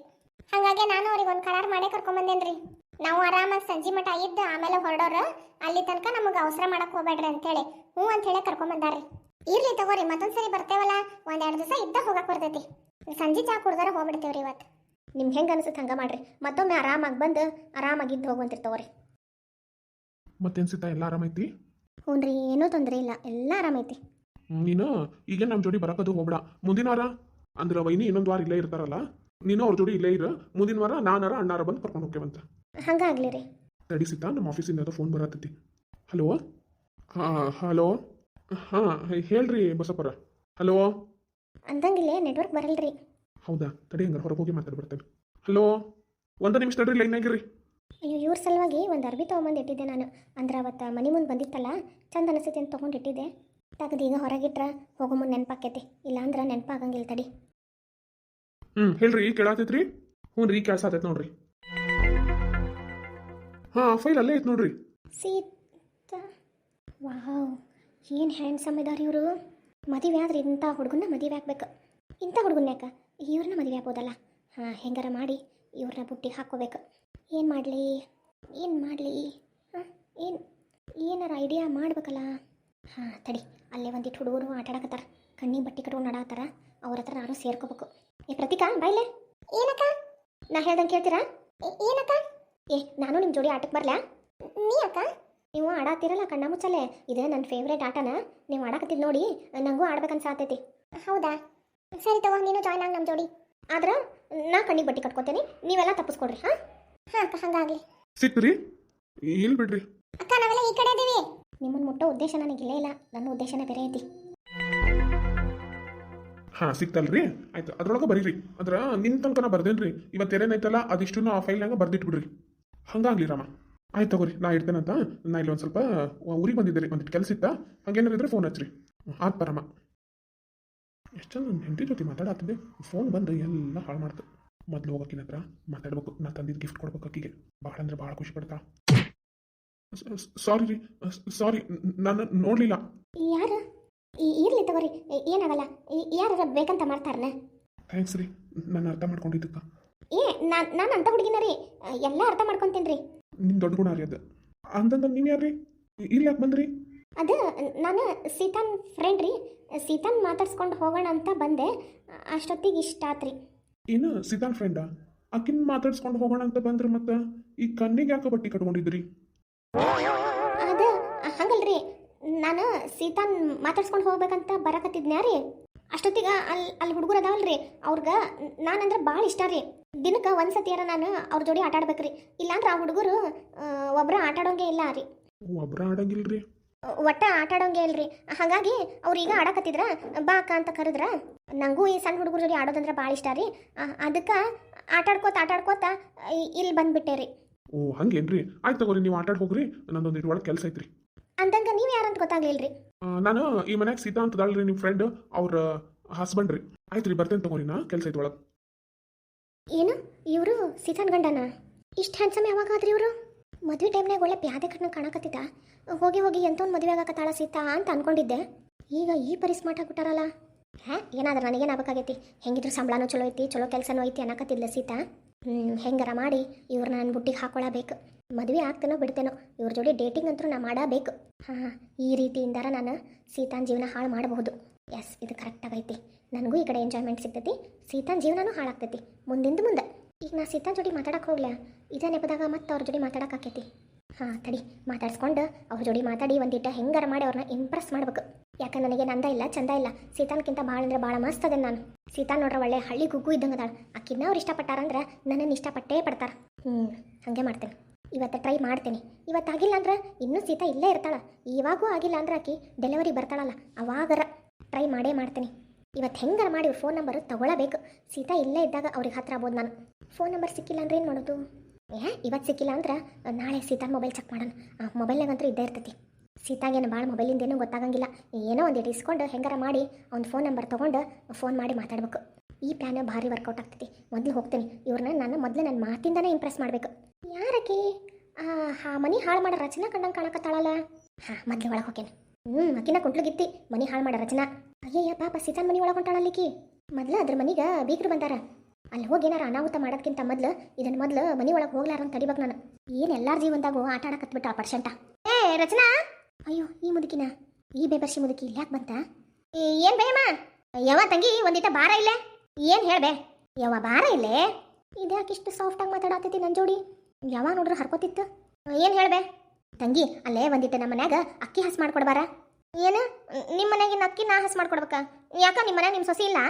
ಹಾಗಾಗಿ ನಾನು ಅವ್ರಿಗೆ ಒಂದು ಕರಾರು ಮಾಡೇ ಕರ್ಕೊಂಬಂದೇನ್ರಿ. ನಾವು ಆರಾಮಾಗಿ ಸಂಜೆ ಮಠ ಇದ್ದು ಆಮೇಲೆ ಹೊರಡೋರು ಅಲ್ಲಿ ತನಕ ನಮಗೆ ಅವಸರ ಮಾಡಕ್ ಹೋಗ್ಬೇಡ್ರಿ ಅಂತೇಳಿ. ಹ್ಞೂ ಅಂತೇಳಿ ಕರ್ಕೊಂಬಂದಾರ್ರಿ. ಇರ್ಲಿ ತಗೋರಿ ಮತ್ತೊಂದು ಸರಿ ಬರ್ತೇವಲ್ಲ ಒಂದೆರಡು ದಿವಸ ಇದ್ದ ಹೋಗಕ್ಕೆ ಬರ್ತೈತಿ. ಸಂಜೆ ಚಾ ಕುಡ್ದಾರ ಹೋಗ್ಬಿಡ್ತೇವ್ರಿ ಇವತ್ತು ನಿಮ್ಗೆ ಹೆಂಗೆ ಅನಿಸುತ್ತೆ ಹಂಗೆ ಮಾಡ್ರಿ. ಮತ್ತೊಮ್ಮೆ ಆರಾಮಾಗಿ ಬಂದು ಆರಾಮಾಗಿದ್ದು ಹೋಗುವಂತಿರ್ತವ್ರಿ ಮತ್ತೆ ಸೀತಾ ಎಲ್ಲ ಆರಾಮೈತಿ? ಹ್ಞೂ ರೀ ಏನೂ ತೊಂದರೆ ಇಲ್ಲ. ಎಲ್ಲ ಆರಾಮೈತಿ. ನೀನು? ಈಗ ನಮ್ಮ ಜೋಡಿ ಬರಕದು ಹೋಗ್ಬೇಡ. ಮುಂದಿನ ವಾರ ಅಂದ್ರೆ ವೈನಿ ಇನ್ನೊಂದು ವಾರ ಇಲ್ಲೇ ಇರ್ತಾರಲ್ಲ ನೀನು ಅವ್ರ ಜೋಡಿ ಇಲ್ಲೇ ಇರು. ಮುಂದಿನ ವಾರ ನಾನಾರ ಅಣ್ಣಾರ ಬಂದು ಕರ್ಕೊಂಡು ಹೋಗ್ತೇವಂತ. ಹಂಗಾಗ್ಲಿ ರೀ. ತಡಿ ಸೀತಾ ನಮ್ಮ ಆಫೀಸಿಂದ ಅದು ಫೋನ್ ಬರತ್ತೈತಿ. ಹಲೋ ಹಾಂ ಹಲೋ ಹಾಂ ಹೇಳ್ರಿ ಬಸಪ್ಪರ ಹಲೋ ಅಂದಂಗಿಲ್ಲ ನೆಟ್ವರ್ಕ್ ಬರಲ್ರಿ. ಹೌದಾ? ತಡಿ ಹಂಗಾರೆ ಹೊರಗೆ ಹೋಗಿ ಮಾತಾಡಿ ಬರ್ತೇನೆ. ಹಲೋ ಒಂದು ನಿಮಿಷ ತಡ್ರಿ ಲೈನ್ ಆಗಿರಿ ಅಯ್ಯೋ ಇವ್ರ ಸಲುವಾಗಿ ಒಂದು ಅರ್ಬಿ ತೊಗೊಂಬಂದು ಇಟ್ಟಿದ್ದೆ ನಾನು. ಅಂದ್ರೆ ಅವತ್ತು ಮನೆ ಮುಂದೆ ಬಂದಿತ್ತಲ್ಲ ಚಂದ ಅನಿಸ್ತೈತಿ ಅಂತ ತೊಗೊಂಡು ಇಟ್ಟಿದ್ದೆ. ತೆಗ್ದು ಈಗ ಹೊರಗಿಟ್ರೆ ಹೋಗೋ ಮುಂದೆ ನೆನಪಾಕೈತಿ. ಇಲ್ಲಾಂದ್ರೆ ನೆನಪಾಗಂಗಿಲ್ಲ ತಡಿ. ಹ್ಞೂ ಹೇಳ್ರಿ ಕೇಳಾತೈತ್ರಿ? ಹ್ಞೂ ರೀ ಕೇಳ್ಸಾತೈತೆ ನೋಡ್ರಿ. ಹಾಂ ಫೈಲ್ ಅಲ್ಲೇ ಐತೆ ನೋಡ್ರಿ. ಸೀತಾ, ವಾವ್, ಏನು ಹ್ಯಾಂಡ್ಸಮ್ ಇದಾರೆ ಇವರು. ಮದುವೆ ಆದ್ರೆ ಇಂಥ ಹುಡುಗನ್ನ ಮದುವೆ ಆಗ್ಬೇಕು. ಇಂಥ ಹುಡುಗನ ಯಾಕ? ಇವ್ರನ್ನ ಮದುವೆ ಆಗ್ಬೋದಲ್ಲ. ಹಾಂ, ಹೆಂಗಾರ ಮಾಡಿ ಇವ್ರನ್ನ ಬುಟ್ಟಿ ಹಾಕೋಬೇಕು ಏನು ಮಾಡಲಿ? ಏನು ಮಾಡಲಿ? ಹಾಂ, ಏನು, ಏನಾರ ಐಡಿಯಾ ಮಾಡ್ಬೇಕಲ್ಲ. ಹಾಂ, ತಡಿ, ಅಲ್ಲೇ ಒಂದಿಟ್ಟು ಹುಡುಗರು ಆಟ ಆಡಕತ್ತಾರ ಕಣ್ಣಿಗೆ ಬಟ್ಟೆ ಕಟ್ಕೊಂಡು ಆಡಾತಾರ ಅವ್ರ ಹತ್ರ ನಾನು ಸೇರ್ಕೋಬೇಕು. ಏ, ಪ್ರತೀಕಾ ಬಾಯ್ಲೆ ಏನಕ್ಕ? ನಾ ಹೇಳ್ದಂಗೆ ಕೇಳ್ತೀರಾ? ಏನಕ್ಕ? ಏ ನಾನು ನಿಮ್ಮ ಜೋಡಿ ಆಟಕ್ಕೆ ಬರಲಾ? ನೀ ಅಕ್ಕ ನೀವು ಆಡಾತಿರಲ್ಲ ಕಣ್ಣ ಮುಚ್ಚಲೆ. ಇದು ನನ್ನ ಫೇವ್ರೇಟ್ ಆಟನ. ನೀವು ಆಡಕತ್ತಿದ್ ನೋಡಿ ನನಗೂ ಆಡ್ಬೇಕನ್ಸಾತೈತಿ ಹೌದಾ? ಸರಿ ತಗೋ ನೀನು ಜಾಯ್ನ್ ಆಗಿ ನಮ್ಮ ಜೋಡಿ. ಆದ್ರೆ ನಾ ಕಣ್ಣಿಗೆ ಬಟ್ಟೆ ಕಟ್ಕೋತೇನೆ. ನೀವೆಲ್ಲ ತಪ್ಪಿಸ್ಕೊಡ್ರಿ ಹಾಂ? ಹಾ ಅಕ್ಕ ಹಂಗಾಗ್ಲಿ. ಸಿಕ್ತ್ರಿ ಇಲ್ಲಿ ಬಿಡ್ರಿ. ಅಕ್ಕ ನಾವೆಲ್ಲ ಈ ಕಡೆ ಇದೀವಿ. ನಿಮ್ಮನ್ನು ಮುಟ್ಟೋ ಉದ್ದೇಶ ನನಗಿಲ್ಲೇ ಇಲ್ಲ ನನ್ನ ಉದ್ದೇಶನೇ ಬೇರೆ ಐತಿ. ಹಾಂ ಸಿಕ್ತಲ್ರಿ. ಆಯ್ತು ಅದ್ರೊಳಗೆ ಬರೀರಿ. ಅದ್ರ ನಿನ್ ತನಕ ಬರ್ದೇನ್ರಿ. ಇವತ್ತು ಏನೇನೈತಲ್ಲ ಅದಿಷ್ಟು ಆ ಫೈಲ್ನಾಗ ಬರ್ದಿಟ್ಬಿಡ್ರಿ. ಹಂಗಾಗ್ಲಿ ರಾಮ ಆಯ್ತು ತಗೋರಿ ನಾ ಇಡ್ತೇನಂತ ನಾ ಇಲ್ಲಿ ಒಂದು ಸ್ವಲ್ಪ ಊರಿಗೆ ಬಂದಿದ್ದೆ ರೀ. ಒಂದಿಟ್ಟು ಕೆಲಸ ಇತ್ತಾ? ಹಂಗೇನಾರು ಇದ್ರೆ ಫೋನ್ ಹಚ್ಚಿರಿ. ಆತ್ ಪರಮ. ಎಷ್ಟು ಚಂದ ನನ್ನ ಹೆಂಡತಿ ಜೊತೆ ಮಾತಾಡತ್ತಿದ್ದೆ ಫೋನ್ ಬಂದು ಎಲ್ಲ ಹಾಳು ಮಾಡ್ತು. ಮೊದಲು ಹೋಗೋಕಿನ ಹತ್ರ ಮಾತಾಡ್ಬೇಕು. ನಾ ತಂದಿದ್ದು ಗಿಫ್ಟ್ ಕೊಡ್ಬೇಕು ಅಕ್ಕಿಗೆ. ಭಾಳ ಅಂದ್ರೆ ಭಾಳ ಖುಷಿ ಪಡ್ತಾ. ಸಾರಿ ರೀ. ಸಾರಿ ನಾನು ನೋಡಲಿಲ್ಲ. ಯಾರು? ಇರ್ಲಿ ತಗೋರಿ. ಏನಾಗಲ್ಲ. ಯಾರು ಬೇಕಂತ ಮಾಡ್ತಾರಲ್ಲ. ಥ್ಯಾಂಕ್ಸ್ ರೀ. ನಾನು ಅರ್ಥ ಮಾಡ್ಕೊಂಡಿದ್ದಕ್ಕ. ಏ ನಾನು ನಾನು ಅಂತ ಹುಡುಗಿನ ರೀ. ಎಲ್ಲ ಅರ್ಥ ಮಾಡ್ಕೊಂತೀನಿ ರೀ. ನಿಮ್ಮ ದೊಡ್ಡ ಗುಣ ರೀ ಅದು. ಅಂತಂದ್ರೆ ನೀವು ಯಾರು ರೀ? ಇಲ್ಲಿ ಯಾಕೆ ಬಂದ್ರಿ? ಅದು ನಾನು ಸೀತಾನ್ ಫ್ರೆಂಡ್ ರೀ. ಸೀತಾನ್ ಮಾತಾಡ್ಸ್ಕೊಂಡು ಹೋಗೋಣ ಅಂತ ಬಂದೆ. ಅಷ್ಟೊತ್ತಿಗೆ ಇಷ್ಟ ಆತ್ರಿ. ಏನು ಸೀತಾನ್ ಫ್ರೆಂಡಾ ಅಕ್ಕಿನ ಮಾತಾಡ್ಸ್ಕೊಂಡು ಹೋಗೋಣ ಅಂತ ಬಂದ್ರೆ ಮತ್ತೆ ಈ ಕಣ್ಣಿಗೆ ಯಾಕೆ ಬಟ್ಟಿ ಕಟ್ಕೊಂಡಿದ್ರಿ? ಅದು ಹಂಗಲ್ರಿ ನಾನು ಸೀತಾನ್ ಮಾತಾಡ್ಸ್ಕೊಂಡು ಹೋಗ್ಬೇಕಂತ ಬರಕತ್ತಿದ್ನ್ಯಾ ರೀ? ಅಷ್ಟೊತ್ತಿಗೆ ಅಲ್ಲಿ ಅಲ್ಲಿ ಹುಡುಗರು ಅದಾವಲ್ರಿ. ಅವ್ರಿಗೆ ನಾನಂದ್ರೆ ಭಾಳ ಇಷ್ಟ ರೀ. ದಿನಕ್ಕೆ ಒಂದು ಸತಿಯಾರ ನಾನು ಅವ್ರ ಜೋಡಿ ಆಟ ಆಡ್ಬೇಕ್ರಿ. ಇಲ್ಲಾಂದ್ರೆ ಆ ಹುಡುಗರು ಒಬ್ಬರ ಆಟ ಆಡೋಂಗೆ ಇಲ್ಲ ರೀ. ಒಬ್ರ ಆಡಂಗಿಲ್ರಿ? ಒಟ್ಟ ಆಟ ಆಡೋಂಗೆ ಇಲ್ರಿ. ಹಾಗಾಗಿ ಅವ್ರು ಈಗ ಆಡಕತ್ತಿದ್ರ ಬಾ ಅಕ್ಕ ಅಂತ ಕರೆದ್ರ ನಂಗೂ ಈ ಸಣ್ಣ ಹುಡುಗರ ಜೋಡಿ ಆಡೋದಂದ್ರೆ ಭಾಳ ಇಷ್ಟ ರೀ. ಅದಕ್ಕೆ ಆಟಾಡ್ಕೋತ ಆಟಾಡ್ಕೋತ ಇಲ್ಲಿ ಬಂದ್ಬಿಟ್ಟೆ ರೀ. ಓ ಹಂಗೇನ್ರಿ? ಆಯ್ತು ತಗೋರಿ ನೀವು ಆಟಾಡ್ ಹೋಗ್ರಿ. ನಂದೊಂದು ಇದ್ರೊಳಗೆ ಕೆಲಸ ಐತ್ರಿ. ಅಂದಂಗ ನೀವು ಯಾರಂತ ಗೊತ್ತಾಗ್ಲಿಲ್ರಿ? ನಾನು ಈ ಮನ್ಯಾಗ ಸೀತಾ ಅಂತ ನಿಮ್ಮ ಫ್ರೆಂಡ್ ಅವ್ರ ಹಸ್ಬೆಂಡ್ ರೀ. ಆಯ್ತು ರೀ ಬರ್ತೇನೆ ತಗೋರಿ ನಾ ಕೆಲಸ ಐತಿ ಒಳಗೆ. ಏನು? ಇವರು ಸೀತಾನ್ ಗಂಡನ? ಇಷ್ಟು ಹ್ಯಾಂಡ್ಸಮ್ ಯಾವಾಗ ಆದ್ರಿ ಇವರು? ಮದುವೆ ಟೈಮ್ನಾಗ ಒಳ್ಳೆ ಪ್ಯಾದೆ ಕಣ್ಣ ಕಾಣಕತ್ತಿದ್ದ. ಹೋಗಿ ಹೋಗಿ ಎಂತೊಂದು ಮದುವೆ ಆಗಕತ್ತಾಳ ಸೀತಾ ಅಂತ ಅನ್ಕೊಂಡಿದ್ದೆ. ಈಗ ಈ ಪರಿ ಸ್ಮಾರ್ಟ್ ಆಗಿಬಿಟ್ಟಾರಲ್ಲ ಹಾ, ಏನಾದ್ರೆ ನನಗೇನು ಆಗಬೇಕಾಗೈತಿ ಹೆಂಗಿದ್ರು ಸಂಬಳನೂ ಚಲೋ ಐತಿ, ಚಲೋ ಕೆಲಸನೂ ಐತಿ ಅನ್ನಕತ್ತಿದ್ಲ ಸೀತಾ. ಹ್ಞೂ ಹೆಂಗಾರ ಮಾಡಿ ಇವ್ರನ್ನ ನನ್ನ ಬುಟ್ಟಿಗೆ ಹಾಕೊಳ್ಳಬೇಕು ಮದುವೆ ಆಗ್ತೇನೋ ಬಿಡ್ತೇನೋ, ಇವ್ರ ಜೋಡಿ ಡೇಟಿಂಗ್ ಅಂತೂ ನಾ ಮಾಡಬೇಕು. ಹಾಂ ಈ ರೀತಿಯಿಂದಾರ ನಾನು ಸೀತಾನ್ ಜೀವನ ಹಾಳು ಮಾಡಬಹುದು. ಎಸ್ ಇದು ಕರೆಕ್ಟಾಗೈತಿ ನನಗೂ ಈ ಕಡೆ ಎಂಜಾಯ್ಮೆಂಟ್ ಸಿಗ್ತೈತಿ. ಸೀತಾನ್ ಜೀವನನೂ ಹಾಳಾಗ್ತೈತಿ. ಮುಂದಿಂದ ಮುಂದೆ. ಈಗ ನಾ ಸೀತಾನ್ ಜೋಡಿ ಮಾತಾಡಕ್ಕೆ ಹೋಗ್ಲಾ? ಇದೇ ನೆಪದಾಗ ಮತ್ತೆ ಅವ್ರ ಜೋಡಿ ಮಾತಾಡಕ್ಕೆ ಆಕೈತಿ. ಹಾಂ, ತಡಿ. ಮಾತಾಡ್ಸ್ಕೊಂಡು ಅವ್ರ ಜೋಡಿ ಮಾತಾಡಿ ಒಂದಿಟ್ಟ ಹೆಂಗಾರ ಮಾಡಿ ಅವ್ರನ್ನ ಇಂಪ್ರೆಸ್ ಮಾಡ್ಬೇಕು. ಯಾಕೆ ನನಗೆ ನಂದ ಇಲ್ಲ, ಚಂದ ಇಲ್ಲ. ಸೀತಾನ್ಕಿಂತ ಭಾಳ ಅಂದ್ರೆ ಭಾಳ ಮಸ್ತ್ ಅದನ್ನ ನಾನು. ಸೀತಾನ್ ನೋಡ್ರೆ ಒಳ್ಳೆ ಹಳ್ಳಿ ಗುಗ್ಗು ಇದ್ದಂಗೆ ಅದಾಳ. ಆಕಿನ ಅವ್ರು ಇಷ್ಟಪಟ್ಟಾರಂದ್ರೆ ನನ್ನನ್ನು ಇಷ್ಟಪಟ್ಟೇ ಪಡ್ತಾರೆ. ಹ್ಞೂ ಹಾಗೆ ಮಾಡ್ತೇನೆ. ಇವತ್ತು ಟ್ರೈ ಮಾಡ್ತೇನೆ. ಇವತ್ತಾಗಿಲ್ಲ ಅಂದ್ರೆ ಇನ್ನೂ ಸೀತಾ ಇಲ್ಲೇ ಇರ್ತಾಳೆ. ಇವಾಗೂ ಆಗಿಲ್ಲ ಅಂದ್ರೆ ಆಕಿ ಡೆಲಿವರಿ ಬರ್ತಾಳಲ್ಲ. ಅವಾಗರ ಟ್ರೈ ಮಾಡೇ ಮಾಡ್ತೀನಿ. ಇವತ್ತು ಹೆಂಗಾರ ಮಾಡಿ ಫೋನ್ ನಂಬರ್ ತೊಗೊಳಬೇಕು? ಸೀತಾ ಇಲ್ಲೇ ಇದ್ದಾಗ ಅವ್ರಿಗೆ ಹತ್ರ ಆಗ್ಬೋದು ನಾನು. ಫೋನ್ ನಂಬರ್ ಸಿಕ್ಕಿಲ್ಲ ಅಂದ್ರೆ ಏನು ಮಾಡೋದು? ಏ, ಇವತ್ತು ಸಿಕ್ಕಿಲ್ಲ ಅಂದ್ರೆ ನಾಳೆ ಸೀತಾ ಮೊಬೈಲ್ ಚೆಕ್ ಮಾಡೋಣ. ಆ ಮೊಬೈಲ್ನಾಗಂತೂ ಇದ್ದೇ ಇರ್ತೈತಿ. ಸೀತಾಗೇನು ಭಾಳ ಮೊಬೈಲಿಂದ ಏನೂ ಗೊತ್ತಾಗಂಗಿಲ್ಲ. ಏನೋ ಒಂದು ಇಸ್ಕೊಂಡು ಹೆಂಗಾರ ಮಾಡಿ ಅವ್ನ ಫೋನ್ ನಂಬರ್ ತೊಗೊಂಡು ಫೋನ್ ಮಾಡಿ ಮಾತಾಡ್ಬೇಕು. ಈ ಪ್ಲ್ಯಾನ್ ಭಾರಿ ವರ್ಕೌಟ್ ಆಗ್ತೈತಿ. ಮೊದಲು ಹೋಗ್ತೀನಿ. ಇವ್ರನ್ನ ನಾನು ಮೊದಲು ನನ್ನ ಮಾತಿಂದನೇ ಇಂಪ್ರೆಸ್ ಮಾಡಬೇಕು. ಯಾರಕ್ಕೆ? ಹಾ, ಮನಿ ಹಾಳು ಮಾಡೋ ರಚನಾ ಕಂಡಂಗೆ ಕಾಣಕತ್ತಾಳಲ್ಲ? ಹಾಂ, ಮೊದಲು ಒಳಗೆ ಹೋಗ್ತೇನೆ ಹ್ಞೂ ಅಕ್ಕಿನ ಕುಂಟ್ಲಿಗಿತ್ತಿ. ಮನಿ ಹಾಳು ಮಾಡೋ ರಚನಾ. ಅಯ್ಯಯ್ಯ ಪಾಪ ಸೀತಾನ್ ಮನಿ ಒಳಗೆ ಹೊಂಟಾಳಲ್ಲಿಕಿ ಮೊದ್ಲು ಅದ್ರ ಮನಿಗೆ ಬೀಗರು ಬಂದಾರ. ಅಲ್ಲಿ ಹೋಗಿ ಏನಾರ ಅನಾಹುತ ಮಾಡೋದಕ್ಕಿಂತ ಮೊದ್ಲು ಇದನ್ನ ಮೊದ್ಲು ಮನೆ ಒಳಗೆ ಹೋಗ್ಲಾರ ಅಂತ ತಡಿಬೇಕು ನಾನು. ಏನು ಎಲ್ಲಾರ ಜೀವನದಾಗೂ ಆಟ ಆಡಕತ್ಬಿಟ್ಟ ಆ ಪರ್ಸೆಂಟ. ಏ ರಚನಾ! ಅಯ್ಯೋ ಈ ಮುದುಕಿನ. ಈ ಬೇಬರ್ಸಿ ಮುದುಕಿ ಇಲ್ಲಿ ಯಾಕೆ ಬಂತ? ಏ, ಏನ್ ಬೇಯಮ್ಮ ಯವ್ವ ತಂಗಿ ಒಂದಿಟ ಬಾರ ಇಲ್ಲೇ? ಏನ್ ಹೇಳ್ಬೆ ಯವ್ವ ಬಾರ ಇಲ್ಲೇ? ಇದ್ಯಾಕಿಷ್ಟು ಸಾಫ್ಟಾಗಿ ಮಾತಾಡತೈತಿ ನನ್ನ ಜೋಡಿ? ಯಾವ ನೋಡ್ರ ಹರ್ಕೋತಿತ್ತು. ಏನು ಹೇಳ್ಬೆ ತಂಗಿ ಅಲ್ಲೇ ಒಂದಿಟ್ಟು ನಮ್ಮ ಮನ್ಯಾಗ ಅಕ್ಕಿ ಹಸ್ ಮಾಡ್ಕೊಡ್ಬಾರ. ಏನು? ನಿಮ್ಮ ಮನೆಗೆ ಅಕ್ಕಿ ನಾ ಹಸ್ ಮಾಡ್ಕೊಡ್ಬೇಕ? ಯಾಕ ನಿಮ್ಮ ಮನೆ ನಿಮ್ಮ ಸೊಸಿ ಇಲ್ಲ?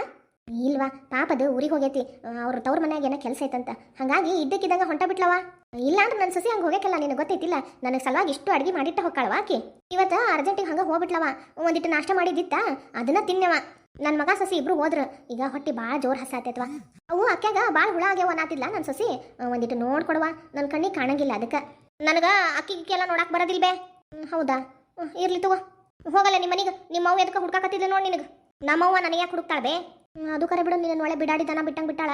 ಇಲ್ವಾ? ಪಾಪದು ಊರಿಗೆ ಹೋಗೈತಿ. ಅವ್ರ ತವ್ರ ಮನ್ಯಾಗ ಏನೋ ಕೆಲಸ ಐತಂತ. ಹಂಗಾಗಿ ಇದ್ದಕ್ಕಿದ್ದಂಗ ಹೊಂಟ ಬಿಟ್ಲವ? ಇಲ್ಲ ಅಂದ್ರೆ ನನ್ನ ಸೊಸಿ ಹಂಗೆ ಹೋಗಕ್ಕೆಲ್ಲ ನಿನಗೆ ಗೊತ್ತೈತಿಲ್ಲ? ನನಗೆ ಸಲುವಾಗಿ ಇಷ್ಟು ಅಡಿಗೆ ಮಾಡಿಟ್ಟ ಹೋಗ್ಕಾಳವ ಆಕಿ? ಇವತ್ತು ಅರ್ಜೆಂಟಿಗೆ ಹಂಗೆ ಹೋಗ್ಬಿಟ್ಲವ? ಒಂದಿಟ್ಟು ನಾಷ್ಟ ಮಾಡಿದ್ದಿತ್ತ? ಅದನ್ನ ತಿನ್ನವ. ನನ್ನ ಮಗ ಸೊಸಿ ಇಬ್ರು ಹೋದ್ರು. ಈಗ ಹೊಟ್ಟಿ ಭಾಳ ಜೋರ್ ಹಸಾತೈತ್ವ ಅವು ಅಕ್ಕಾಗ ಭಾಳ ಹುಳ ಆಗ್ಯಾವ ನಾತಿಲ್ಲ ನನ್ನ ಸೊಸಿ? ಒಂದಿಟ್ಟು ನೋಡ್ಕೊಡವ. ನನ್ನ ಕಣ್ಣಿಗೆ ಕಾಣಂಗಿಲ್ಲ ಅದಕ್ಕೆ. ನನಗೆ ಅಕ್ಕಿಗೆಲ್ಲ ನೋಡಕ್ ಬರೋದಿಲ್ಲ ಬೇ ಹ್ಮ್, ಹೌದಾ? ಇರ್ಲಿ ತಗೋ. ಹೋಗಲ್ಲ, ನಿಮ್ಮ ಮನೆಗೆ. ನಿಮ್ಮ ಅವ್ವ ಎದಕ್ಕೆ ಹುಡ್ಕಾಕತ್ತಿದ್ದೆ ನೋಡಿ ನಿನಗೆ. ನಮ್ಮವ್ವ ನನಗೆ ಯಾಕೆ ಹುಡುಕ್ತಾಳ ಬೇ? ಅದು ಕರೆ ಬಿಡು ನಿನ್ನ ಒಳ್ಳೆ ಬಿಡಾಡಿ ದನ ಬಿಟ್ಟಂಗೆ ಬಿಟ್ಟಾಳ.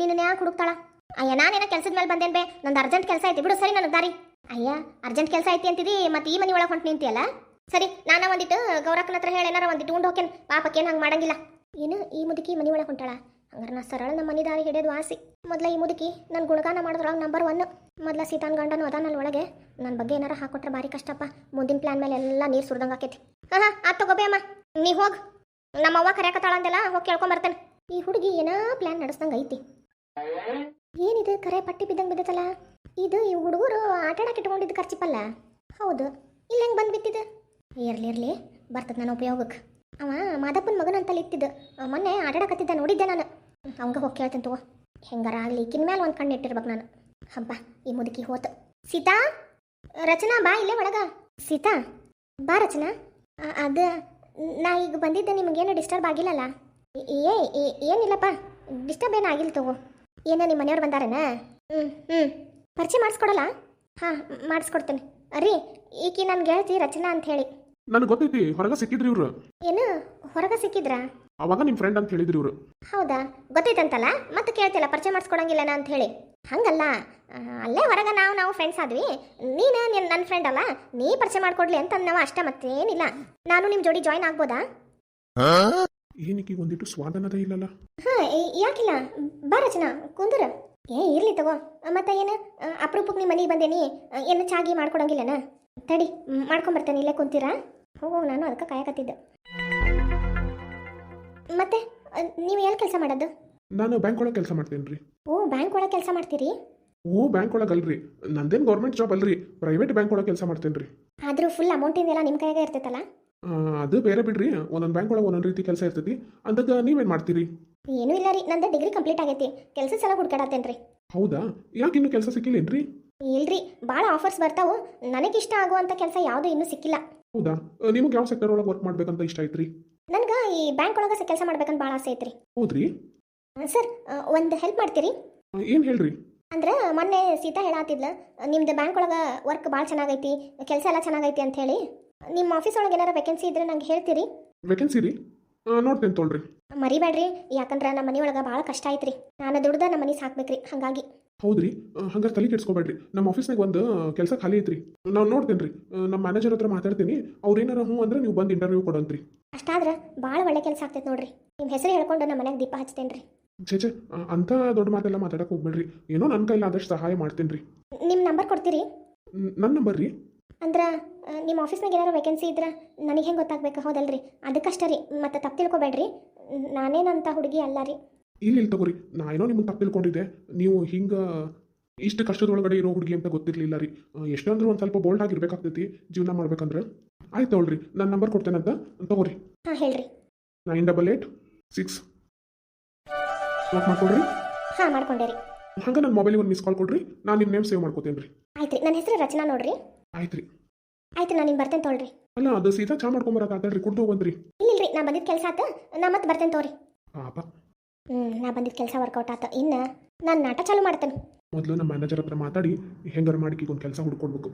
ನಿನ್ನ ಯಾಕೆ ಹುಡುಕ್ತಾಳ? ಅಯ್ಯ, ನಾನೇನ ಕೆಲಸದ ಮೇಲೆ ಬಂದೇನ್ ಬೇ? ನಂದು ಅರ್ಜೆಂಟ್ ಕೆಲಸ ಐತಿ. ಬಿಡು, ಸರಿ ನನಗೆ ದಾರಿ. ಅಯ್ಯ, ಅರ್ಜೆಂಟ್ ಕೆಲಸ ಐತಿ ಅಂತಿದಿ, ಮತ್ತೆ ಈ ಮನೆ ಒಳಗೆ ಹೊಂಟು ನಿಂತಿಯಲ್ಲ? ಸರಿ, ನಾನ ಒಂದಿಟ್ಟು ಗೌರಕ್ಕನ ಹತ್ರ ಹೇಳಿ ಏನಾರ ಒಂದಿಟ್ಟು ಉಂಡು ಹೋಕೇನ್ ಪಾಪಕ್ಕೇನು ಹಂಗೆ ಮಾಡಂಗಿಲ್ಲ. ಏನು, ಈ ಮುದುಕಿ ಮನೆ ಒಳಗೆ ಹೊಂಟಾಳ? ಹಂಗಾರೆ ನಾ ಸರಳ ನಮ್ಮ ಮನೆ ದಾರಿ ಹಿಡಿಯೋದು ವಾಸಿ ಮೊದಲ ಈ ಮುದುಕಿ ನನ್ನ ಗುಣಗಾನ ಮಾಡಿದ್ರೊಳಗೆ ನಂಬರ್ ಒನ್ ಮೊದಲ ಸೀತಾನ್ ಗಂಡನು ಅದಾನಲ್ಲಿ ಒಳಗೆ. ನನ್ನ ಬಗ್ಗೆ ಏನಾರ ಹಾಕೊಟ್ರೆ ಭಾರಿ ಕಷ್ಟಪ್ಪ. ಮುಂದಿನ ಪ್ಲಾನ್ ಮೇಲೆ ಎಲ್ಲ ನೀರು ಸುರ್ದಂಗೆ ಆಕೈತಿ. ಹಾಂ ಹಾಂ ಆತ್ ತಗೋಬೇ ಅಮ್ಮ. ನೀ ಹೋಗಿ. ನಮ್ಮ ಅವ್ವ ಕರೆಯಕತ್ತಾಳ ಅಂದೆಲ್ಲ ಹೋಗಿ ಕೇಳ್ಕೊಂಬರ್ತೇನೆ ಈ ಹುಡುಗಿ ಏನೋ ಪ್ಲಾನ್ ನಡೆಸ್ದಂಗೆ ಐತಿ. ಏನಿದು ಕರೆ ಪಟ್ಟಿ ಬಿದ್ದಂಗೆ ಬಿದ್ದತಲ್ಲ? ಇದು ಈ ಹುಡುಗರು ಆಟಾಡಕ್ಕೆ ಇಟ್ಕೊಂಡಿದ್ದು ಖರ್ಚಿಪಲ್ಲ ಹೌದು. ಇಲ್ಲ ಹೆಂಗೆ ಬಂದು ಬಿತ್ತಿದ್ದು? ಇರ್ಲಿ ಇರ್ಲಿ ಬರ್ತದೆ ನನ್ನ ಉಪಯೋಗಕ್ಕೆ ಅವ ಮಾದಪ್ಪನ ಮಗನ ಅಂತಲ್ಲಿ ಇತ್ತಿದ್ದು ಮೊನ್ನೆ ಆಟಾಡಕತ್ತಿದ್ದ, ನೋಡಿದ್ದೆ ನಾನು. ಅವಂಗ ಹೋಗಿ ಕೇಳ್ತೇನೆ ತಗೋ. ಹೆಂಗಾರ ಆಗಲಿ ಕಿನ್ ಮೇಲೆ ಒಂದು ಕಣ್ಣು ಇಟ್ಟಿರ್ಬೇಕು ನಾನು. ಹಬ್ಬ ಈ ಮುದುಕಿ ಹೋತು. ಸೀತಾ, ರಚನಾ, ಬಾ ಇಲ್ಲೇ ಒಳಗ. ಸೀತಾ, ಬಾ ರಚನಾ. ಅದು, ನಾ ಈಗ ಬಂದಿದ್ದೆ, ನಿಮಗೇನು ಡಿಸ್ಟರ್ಬ್ ಆಗಿಲ್ಲಲ್ಲ? ಏ ಏನಿಲ್ಲಪ್ಪ ಡಿಸ್ಟರ್ಬ್ ಏನು ಆಗಿಲ್ಲ ತಗೋ. ಏನೋ ನಿಮ್ಮ ಮನೆಯವ್ರು ಬಂದಾರೇನ? ಹ್ಞೂ ಹ್ಞೂ ಪರಿಚಯ ಮಾಡಿಸ್ಕೊಡಲ್ಲ? ಹಾಂ, ಮಾಡಿಸ್ಕೊಡ್ತೇನೆ. ರೀ, ಈಕಿ ನನ್ನ ಗೆಳತಿ ರಚನಾ ಅಂತ ಹೇಳಿ. ನನಗೆ ಗೊತ್ತೈತಿ ಹೊರಗ ಸಿಕ್ಕಿದ್ರಿ ಇವ್ರು. ಏನು ಹೊರಗ ಸಿಕ್ಕಿದ್ರ? ಅವಾಗ ನಿಮ್ ಫ್ರೆಂಡ್ ಅಂತ ಹೇಳಿದ್ರಿ ಇವರು. ಹೌದಾ? ಗೊತ್ತೈತಂತಲ್ಲ? ಮತ್ತೆ ಕೇಳ್ತಿಲ್ಲ ಪರಿಚಯ ಮಾಡಿಸ್ಕೊಡಂಗಿಲ್ಲನ ಅಂತ ಹೇಳಿ. ಹಂಗಲ್ಲ. ಆ, ಅಲ್ಲೇ ಹೊರಗ ನಾವು ನಾವು ಫ್ರೆಂಡ್ಸ್ ಆದ್ವಿ. ನೀನು ನಿನ್ ನನ್ನ ಫ್ರೆಂಡ್ ಅಲ್ಲ. ನೀ ಪರಿಚಯ ಮಾಡ್ಕೊಡ್ಲಿ ಅಂತ ನಾವು ಅಷ್ಟೇ ಮತ್ತೇನಿಲ್ಲ. ನಾನು ನಿಮ್ಮ ಜೋಡಿ ಜಾಯ್ನ್ ಆಗ್ಬೋದಾ? ಏನಕ್ಕೆ ಒಂದಿಟ್ಟು ಸ್ವಾದನದ ಇಲ್ಲಲ್ಲ? ಹಾಂ ಯಾಕಿಲ್ಲ? ಬಾ ರಚನಾ ಕುಂದ್ರ. ಏ ಇರ್ಲಿ ತಗೋ. ಮತ್ತೆ ಏನು? ಅಪರೂಪಕ್ಕೆ ನಿಮ್ಮ ಮನೆಗೆ ಬಂದೇನಿ. ಏನು ಚಾಗಿ ಮಾಡ್ಕೊಡಂಗಿಲ್ಲನ? ತಡಿ ಮಾಡ್ಕೊಂಬರ್ತೇನೆ ಇಲ್ಲೇ ಕುಂತೀರಾ? ಹೋಗೋ ನಾನು ಅದಕ್ಕೆ ಕಾಯಕತ್ತಿದ್ದೆ. ಮತ್ತೆ ನೀವು ಎಲ್ಲಿ ಕೆಲಸ ಮಾಡೋದು? ನಾನು ಬ್ಯಾಂಕ್ ಒಳಗೆ ಕೆಲಸ ಮಾಡ್ತೀನಿ ರೀ ಓ ಬ್ಯಾಂಕ್ ಒಳಗೆ ಕೆಲಸ ಮಾಡ್ತೀರಿ? ಓ ಬ್ಯಾಂಕ್ ಒಳಗೆ ಅಲ್ರಿ. ನಂದೇನು ಗೌರ್ಮೆಂಟ್ ಜಾಬ್ ಅಲ್ರಿ. ಪ್ರೈವೇಟ್ ಬ್ಯಾಂಕ್ ಒಳಗೆ ಕೆಲಸ ಮಾಡ್ತೀನಿ ರೀ ಆದರೂ ಫುಲ್ ಅಮೌಂಟಿಂದೆಲ್ಲ ನಿಮ್ಮ ಕೈಯಾಗೆ ಇರ್ತೈತಲ್ಲ? ಅದು ಬೇರೆ ಬಿಡ್ರಿ. ಒಂದೊಂದು ಬ್ಯಾಂಕ್ ಒಳಗೆ ಒಂದೊಂದು ರೀತಿ ಕೆಲಸ ಇರ್ತೈತಿ. ಅಂದಾಗ ನೀವೇನು ಮಾಡ್ತೀರಿ? ಏನೂ ಇಲ್ಲ ರೀ. ನಂದು ಡಿಗ್ರಿ ಕಂಪ್ಲೀಟ್ ಆಗೈತಿ. ಕೆಲಸ ಸಲ ಹುಡ್ಕಾಡತ್ತೇನೆ ರೀ ಹೌದಾ? ಯಾಕೆ ಇನ್ನೂ ಕೆಲಸ ಸಿಕ್ಕಿಲ್ಲೇನ್ರಿ? ಇಲ್ರಿ. ಭಾಳ ಆಫರ್ಸ್ ಬರ್ತಾವು. ನನಗಿಷ್ಟ ಆಗುವಂಥ ಕೆಲಸ ಯಾವುದೂ ಇನ್ನೂ ಸಿಕ್ಕಿಲ್ಲ. ಹೌದಾ? ನಿಮ್ಗೆ ಯಾವ ಸೆಕ್ಟರ್ ಒಳಗೆ ವರ್ಕ್ ಮಾಡ್ಬೇಕಂತ ಇಷ್ಟ ಐತ್ರಿ? ನನಗೆ ಈ ಬ್ಯಾಂಕ್ ಒಳಗೆ ಕೆಲಸ ಮಾಡ್ಬೇಕಂತ ಭಾಳ ಆಸೆ ಐತ್ರಿ. ಹೌದ್ರಿ? ಸರ್ ಒಂದು ಹೆಲ್ಪ್ ಮಾಡ್ತೀರಿ? ಏನು ಹೇಳ್ರಿ? ಅಂದ್ರೆ ಮೊನ್ನೆ ಸೀತಾ ಹೇಳಾತಿದ್ಲ ನಿಮ್ದು ಬ್ಯಾಂಕ್ ಒಳಗೆ ವರ್ಕ್ ಭಾಳ ಚೆನ್ನಾಗೈತಿ ಕೆಲಸ ಎಲ್ಲ ಚೆನ್ನಾಗೈತಿ ಅಂತ ಹೇಳಿ. ನಿಮ್ಮ ಆಫೀಸ್ ಒಳಗೆ ಏನಾರ ವೇಕೆನ್ಸಿ ಇದ್ರೆ ನಂಗೆ ಹೇಳ್ತೀರಿ? ವೇಕೆನ್ಸಿ ರೀ? ನೋಡ್ತೇನೆ ತೊಳ್ರಿ. ಮರಿಬೇಡ್ರಿ ಯಾಕಂದ್ರೆ ನಮ್ಮ ಮನೆ ಒಳಗೆ ಭಾಳ ಕಷ್ಟ ಐತ್ರಿ. ನಾನು ದುಡ್ದ ನಮ್ಮ ಮನೆ ಸಾಕ್ಬೇಕ್ರಿ ಹಾಗಾಗಿ. ಹೌದ್ರಿ? ಹಂಗಾರೆ ತಲೆ ಕೆಡ್ಸ್ಕೊಬೇಡ್ರಿ. ನಮ್ಮ ಆಫೀಸ್ನಾಗ ಒಂದು ಕೆಲಸ ಖಾಲಿ ಐತ್ರಿ. ನಾವು ನೋಡ್ತೇನೆ ರೀ ನಮ್ಮ ಮ್ಯಾನೇಜರ್ ಹತ್ರ ಮಾತಾಡ್ತೀನಿ. ಅವ್ರು ಏನಾರ ಹ್ಞೂ ಅಂದ್ರೆ ನೀವು ಬಂದು ಇಂಟರ್ವ್ಯೂ ಕೊಡಂತ್ರಿ. ಅಷ್ಟಾದ್ರೆ ಭಾಳ ಒಳ್ಳೆ ಕೆಲಸ ಆಗ್ತೈತೆ ನೋಡ್ರಿ. ನಿಮ್ಮ ಹೆಸರು ಹೇಳ್ಕೊಂಡು ನಮ್ಮ ಮನೆಗೆ ದೀಪ ಹಚ್ತೇನೆ ರೀ ಛೇ ಛೇ ಅಂಥ ದೊಡ್ಡ ಮಾತೆಲ್ಲ ಮಾತಾಡಕ್ಕೆ ಹೋಗ್ಬೇಡ್ರಿ. ಏನೋ ನನ್ನ ಕೈಲಿ ಆದಷ್ಟು ಸಹಾಯ ಮಾಡ್ತೀನಿ ರೀ ನಿಮ್ಮ ನಂಬರ್ ಕೊಡ್ತೀರಿ? ನನ್ನ ನಂಬರ್ ರೀ ಅಂದ್ರೆ ನಿಮ್ಮ ಆಫೀಸ್ನಾಗ ಏನಾರು ವೇಕೆನ್ಸಿ ಇದ್ರೆ ನನಗೆ ಹೆಂಗೆ ಗೊತ್ತಾಗ್ಬೇಕು? ಹೌದಲ್ರಿ. ಅದಕ್ಕಷ್ಟೇ ರೀ. ಮತ್ತೆ ತಪ್ಪು ತಿಳ್ಕೊಬೇಡ್ರಿ. ನಾನೇನಂತ ಹುಡುಗಿ ಅಲ್ಲ ರೀ. ಇಲ್ಲ ಇಲ್ಲ ತಗೋರಿ. ನಾ ಏನೋ ನಿಮ್ಗೆ ತಪ್ಪು ತಿಳ್ಕೊಂಡಿದ್ದೆ. ನೀವು ಹಿಂಗೆ ಇಷ್ಟು ಕಷ್ಟದೊಳಗಡೆ ಇರೋ ಹುಡುಗಿ ಅಂತ ಗೊತ್ತಿರಲಿಲ್ಲ ರೀ. ಎಷ್ಟೊಂದ್ರೂ ಒಂದು ಸ್ವಲ್ಪ ಬೋಲ್ಡ್ ಆಗಿರ್ಬೇಕಾಗ್ತೈತಿ ಜೀವನ ಮಾಡ್ಬೇಕಂದ್ರೆ. ಆಯ್ತು ತಗೊಳ್ರಿ ನನ್ನ ನಂಬರ್ ಕೊಡ್ತೇನಂತ ತಗೋರಿ. ಹಾಂ ಹೇಳ್ರಿ. Nine double eight six. Note ಮಾಡ್ಕೊಡ್ರಿ. ಹಾಂ ಮಾಡ್ಕೊಂಡೆ ರೀ. ಹಂಗೆ ನನ್ನ ಮೊಬೈಲಿಗೆ ಒಂದು ಮಿಸ್ ಕಾಲ್ ಕೊಡ್ರಿ. ನಾನು ನಿಮ್ಮ ನೇಮ್ ಸೇವ್ ಮಾಡ್ಕೋತೇನೆ ರೀ. ಆಯ್ತು ರೀ. ನನ್ನ ಹೆಸರು ರಚನಾ ನೋಡ್ರಿ. ಆಯ್ತು ರೀ. ಆಯ್ತು ನಾನು ನಿಮ್ಗೆ ಬರ್ತೇನೆ ತೊಗೊಳ್ರಿ. ಅಲ್ಲ ಅದು ಸೀದಾ ಚಾ ಮಾಡ್ಕೊಂಬರತ್ತಾಳ್ರಿ ಕುಡ್ದು ಹೋಗಂತ್ರಿ. ಇಲ್ಲಿಲ್ರಿ ನಾ ಬಂದಿದ್ದ ಕೆಲಸ ಆತ. ನಾ ಮತ್ತೆ ಬರ್ತೇನೆ ತೋರಿ ಪಾಪ. ಹ್ಞೂ ನಾ ಬಂದಿದ್ದ ಕೆಲಸ ವರ್ಕೌಟ್ ಆತ. ಇನ್ನು ನಾನು ನಾಟ ಚಾಲು ಮಾಡ್ತೇನೆ. ಮೊದಲು ನಮ್ಮ ಮ್ಯಾನೇಜರ್ ಹತ್ರ ಮಾತಾಡಿ ಹೆಂಗಾರ ಮಾಡಿ ಕೆಲಸ ಹುಡ್ಕೊಡ್ಬೇಕು.